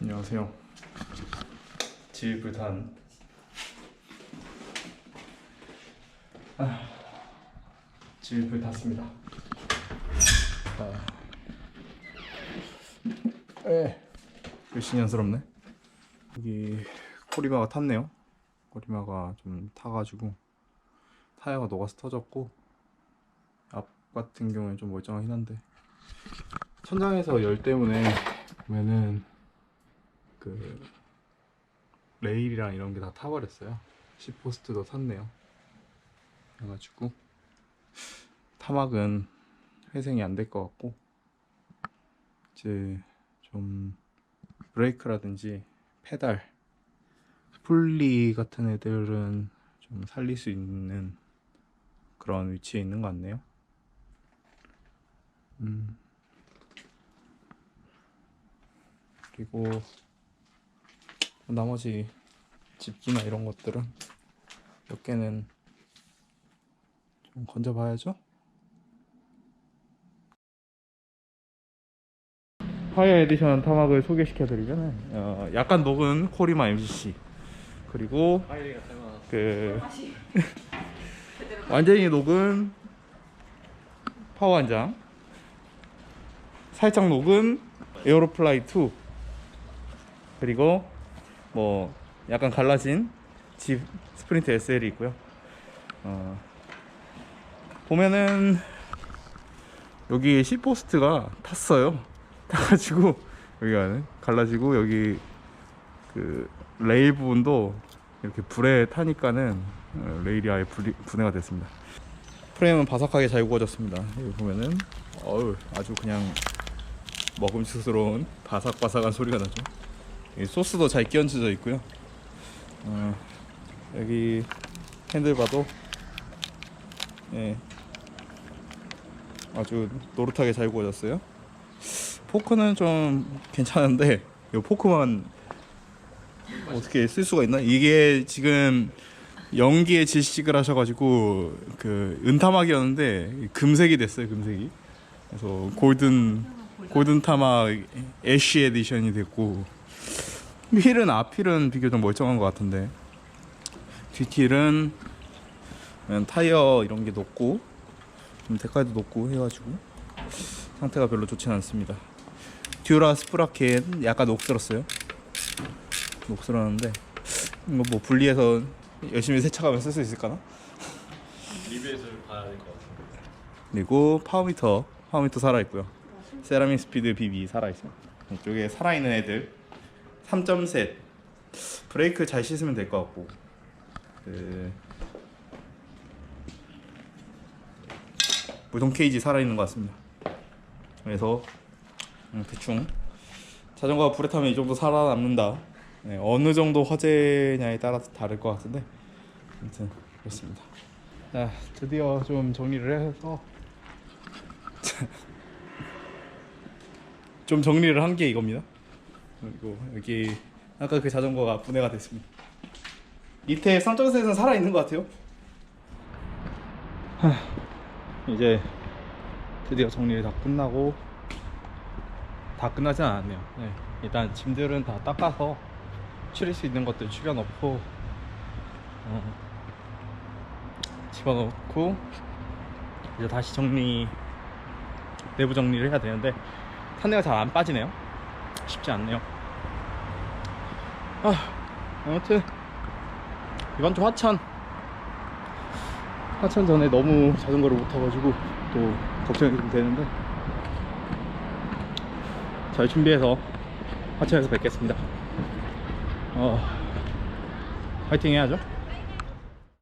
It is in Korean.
안녕하세요. 지불탄. 아, 지불 탔습니다. 아, 에, 신연스럽네. 여기 코리마가 탔네요. 코리마가 좀 타가지고 타이어가 녹아서 터졌고 앞 같은 경우는 좀 멀쩡하긴 한데 천장에서 열 때문에 보면은 그 레일이랑 이런 게 다 타버렸어요. 시포스트도 탔네요. 그래가지고 타막은 회생이 안 될 것 같고 이제 좀 브레이크라든지 페달, 풀리 같은 애들은 좀 살릴 수 있는 그런 위치에 있는 것 같네요. 음. 그리고 나머지 집기나 이런 것들은 몇 개는 좀 건져봐야죠. 파이어 에디션 타막을 소개시켜드리면 어, 약간 녹은 코리마 MCC 그리고 그 완전히 녹은 파워 한장 살짝 녹은 에어로플라이 2 그리고 뭐 약간 갈라진 집 스프린트 SL이 있고요. 어, 보면은 여기 C 포스트가 탔어요. 타가지고 여기가 갈라지고 여기 그 레일 부분도 이렇게 불에 타니까는 어, 레일이 아예 분리, 분해가 됐습니다. 프레임은 바삭하게 잘 구워졌습니다. 여기 보면은 어우 아주 그냥 먹음직스러운 바삭바삭한 소리가 나죠. 이 소스도 잘 끼얹어져 있고요. 어, 여기 핸들바도 예, 아주 노릇하게 잘 구워졌어요. 포크는 좀 괜찮은데 이 포크만 어떻게 쓸 수가 있나? 이게 지금 연기에 질식을 하셔가지고 그 은타막이었는데 금색이 됐어요 금색이 그래서 골든 골든 타막 애쉬 에디션이 됐고 휠은 앞휠은 비교적 멀쩡한 것 같은데. 뒷휠은 그냥 타이어 이런 게 높고 좀 데칼도 높고 해가지고 상태가 별로 좋진 않습니다. 듀라 스프라켓 약간 녹슬었어요. 녹슬었는데 이거 뭐 분리해서 열심히 세차가면 쓸 수 있을까나? 리뷰에서 봐야 될 것 같은데. 그리고 파워미터 파워미터 살아있고요. 세라믹 스피드 BB 살아있습니다 이쪽에 살아있는 애들 3.셋. 브레이크 잘 씻으면 될 것 같고. 그 무동 케이지 살아있는 것 같습니다. 그래서 음, 대충. 자전거가 불에 타면 이 정도 살아남는다. 네, 어느 정도 화재냐에 따라서 다를 것 같은데. 아무튼 그렇습니다. 자 드디어 좀 정리를 해서. 좀 정리를 한 게 이겁니다. 그리고 여기 아까 그 자전거가 분해가 됐습니다. 밑에 쌍점셋은 살아 있는 것 같아요. 하, 이제 드디어 정리를 다 끝나고 다 끝나진 않았네요. 네, 일단 짐들은 다 닦아서 추릴 수 있는 것들 추려놓고 어, 집어넣고 이제 다시 정리 내부 정리를 해야 되는데 탄내가 잘 안 빠지네요 쉽지 않네요. 아 아무튼 이번 주 화천. 화천 전에 너무 자전거를 못 타가지고 또 걱정이 좀 되는데 잘 준비해서 화천에서 뵙겠습니다. 어 화이팅 해야죠